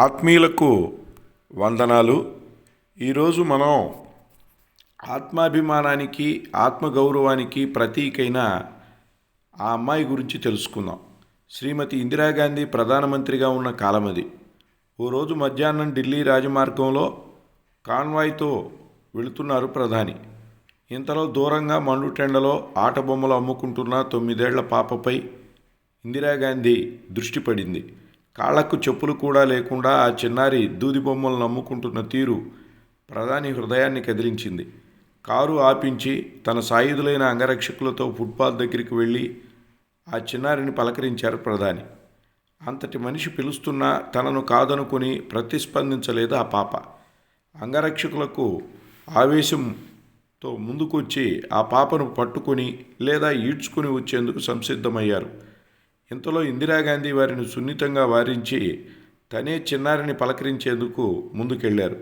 ఆత్మీయులకు వందనాలు. ఈరోజు మనం ఆత్మాభిమానానికి ఆత్మగౌరవానికి ప్రతీకైన ఆ అమ్మాయి గురించి తెలుసుకుందాం. శ్రీమతి ఇందిరాగాంధీ ప్రధానమంత్రిగా ఉన్న కాలం అది ఓ రోజు మధ్యాహ్నం ఢిల్లీ రాజమార్గంలో కాన్వాయ్తో వెళుతున్నారు ప్రధాని. ఇంతలో దూరంగా మండుటెండలో ఆట బొమ్మలు అమ్ముకుంటున్న తొమ్మిదేళ్ళ పాపపై ఇందిరాగాంధీ దృష్టి పడింది. కాళ్ళకు చెప్పులు కూడా లేకుండా ఆ చిన్నారి దూది బొమ్మలను అమ్ముకుంటున్న తీరు ప్రధాని హృదయాన్ని కదిలించింది. కారు ఆపించి తన సాయుధులైన అంగరక్షకులతో ఫుట్పాత్ దగ్గరికి వెళ్ళి ఆ చిన్నారిని పలకరించారు ప్రధాని. అంతటి మనిషి పిలుస్తున్నా తనను కాదనుకుని ప్రతిస్పందించలేదు ఆ పాప. అంగరక్షకులకు ఆవేశంతో ముందుకొచ్చి ఆ పాపను పట్టుకొని లేదా ఈడ్చుకుని వచ్చేందుకు సంసిద్ధమయ్యారు. ఇంతలో ఇందిరాగాంధీ వారిని సున్నితంగా వారించి తనే చిన్నారిని పలకరించేందుకు ముందుకెళ్ళారు.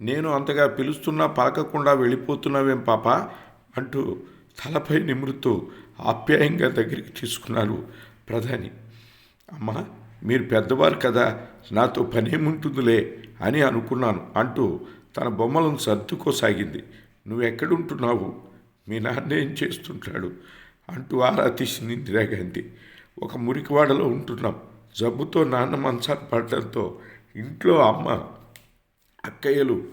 నేను అంతగా పిలుస్తున్నా పలకకుండా వెళ్ళిపోతున్నావేం పాప? అంటూ తలపై నిమురుతూ ఆప్యాయంగా దగ్గరికి తీసుకున్నారు ప్రధాని. అమ్మా మీరు పెద్దవారు కదా నాతో పనేముంటుందిలే అని అనుకున్నాను అంటూ తన బొమ్మలను సర్దుకోసాగింది. నువ్వెక్కడుంటున్నావు? మీ నాన్న ఏం చేస్తుంటాడు? అంటూ ఆరా తీసింది ఇందిరాగాంధీ ఒక మురికివాడలో ఉంటున్నాం. జబ్బుతో నాన్న మంచాన్ని పడటంతో ఇంట్లో అమ్మ అక్కయ్యలు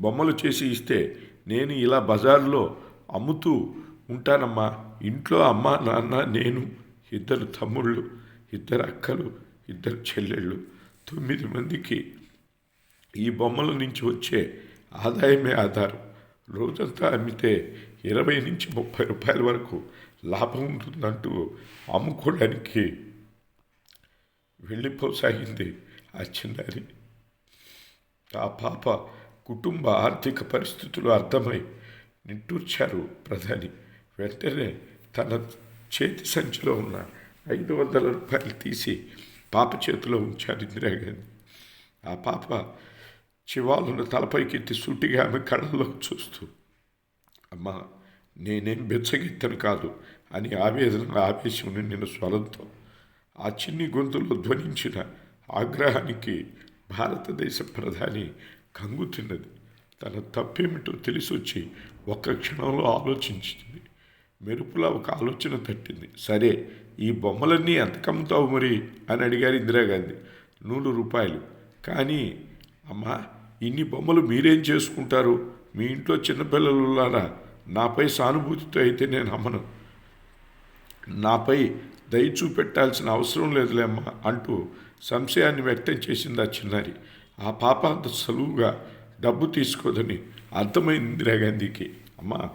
బొమ్మలు చేసి ఇస్తే నేను ఇలా బజార్లో అమ్ముతూ ఉంటానమ్మా. ఇంట్లో అమ్మ నాన్న నేను ఇద్దరు తమ్ముళ్ళు ఇద్దరు అక్కలు ఇద్దరు చెల్లెళ్ళు. తొమ్మిది మందికి ఈ బొమ్మల నుంచి వచ్చే ఆదాయమే ఆధారం. రోజంతా అమ్మితే ఇరవై నుంచి ముప్పై రూపాయల వరకు లాభం ఉంటుందంటూ అమ్ముకోవడానికి వెళ్ళిపోసాగింది ఆ చిన్నారి ఆ పాప కుటుంబ ఆర్థిక పరిస్థితులు అర్థమై నిట్టూర్చారు ప్రధాని. వెంటనే తన చేతి సంచిలో ఉన్న ఐదు వందల రూపాయలు తీసి పాప చేతిలో ఉంచారు ఇందిరాగాంధీ. ఆ పాప చివాలను తలపైకెత్తి సూటిగా ఆమె కళ్ళలోకి చూస్తూ అమ్మ నేనేం బెచ్చగెత్తను కాదు అని ఆవేదన ఆవేశం నిండిన స్వరంతో ఆ చిన్ని గొంతులో ధ్వనించిన ఆగ్రహానికి భారతదేశ ప్రధాని కంగు తిన్నది. తన తప్పేమిటో తెలిసొచ్చి ఒక్క క్షణంలో ఆలోచించింది. మెరుపులా ఒక ఆలోచన తట్టింది. సరే ఈ బొమ్మలన్నీ ఎంతకమ్ముతావు మరి? అని అడిగారు ఇందిరాగాంధీ. నూరు రూపాయలు. కానీ అమ్మా ఇన్ని బొమ్మలు మీరేం చేసుకుంటారు? మీ ఇంట్లో చిన్నపిల్లలు ఉన్నారా నాపై సానుభూతితో అయితే నేను అమ్మను నాపై దయ చూపెట్టాల్సిన అవసరం లేదులేమ్మా అంటూ సంశయాన్ని వ్యక్తం చేసింది ఆ చిన్నారి. ఆ పాప అంత సులువుగా డబ్బు తీసుకోదని అర్థమైంది ఇందిరాగాంధీకి అమ్మా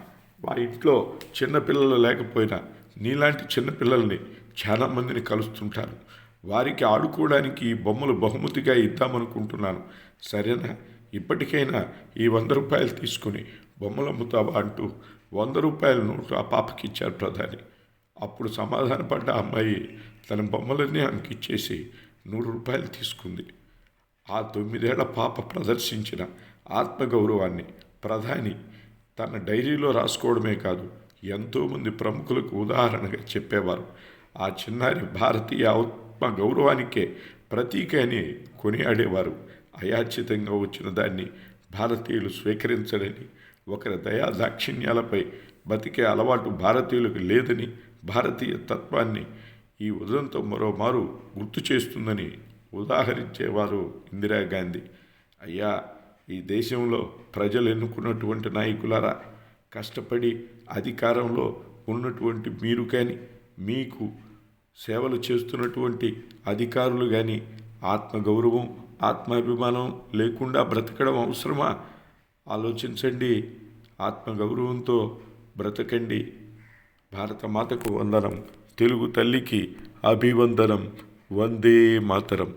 మా ఇంట్లో చిన్నపిల్లలు లేకపోయినా నీలాంటి చిన్నపిల్లల్ని చాలామందిని కలుస్తుంటారు. వారికి ఆడుకోవడానికి ఈ బొమ్మలు బహుమతిగా ఇద్దామనుకుంటున్నాను. సరేనా? ఇప్పటికైనా ఈ వంద రూపాయలు తీసుకుని బొమ్మలు అమ్ముతావా అంటూ వంద రూపాయల నోటు ఆ పాపకి ఇచ్చారు ప్రధాని. అప్పుడు సమాధానపడ్డ అమ్మాయి తన బొమ్మలన్నీ ఆమెకి ఇచ్చేసి నూరు రూపాయలు తీసుకుంది. ఆ తొమ్మిదేళ్ళ పాప ప్రదర్శించిన ఆత్మగౌరవాన్ని ప్రధాని తన డైరీలో రాసుకోవడమే కాదు ఎంతోమంది ప్రముఖులకు ఉదాహరణగా చెప్పేవారు. ఆ చిన్నారి భారతీయ ఆత్మ గౌరవానికే ప్రతీక అని కొనియాడేవారు. అయాచితంగా వచ్చిన దాన్ని భారతీయులు స్వీకరించరని ఒకరి దయా దాక్షిణ్యాలపై బతికే అలవాటు భారతీయులకు లేదని భారతీయ తత్వాన్ని ఈ ఉదయంతో మరోమారు గుర్తు చేస్తుందని ఉదాహరించేవారు ఇందిరాగాంధీ అయ్యా ఈ దేశంలో ప్రజలు ఎన్నుకున్నటువంటి నాయకులారా కష్టపడి అధికారంలో ఉన్నటువంటి మీరు కానీ మీకు సేవలు చేస్తున్నటువంటి అధికారులు కానీ ఆత్మగౌరవం ఆత్మాభిమానం లేకుండా బ్రతకడం అవసరమా? ఆలోచించండి. ఆత్మగౌరవంతో బ్రతకండి. భారత మాతకు వందనం. తెలుగు తల్లికి అభివందనం. వందే మాతరం.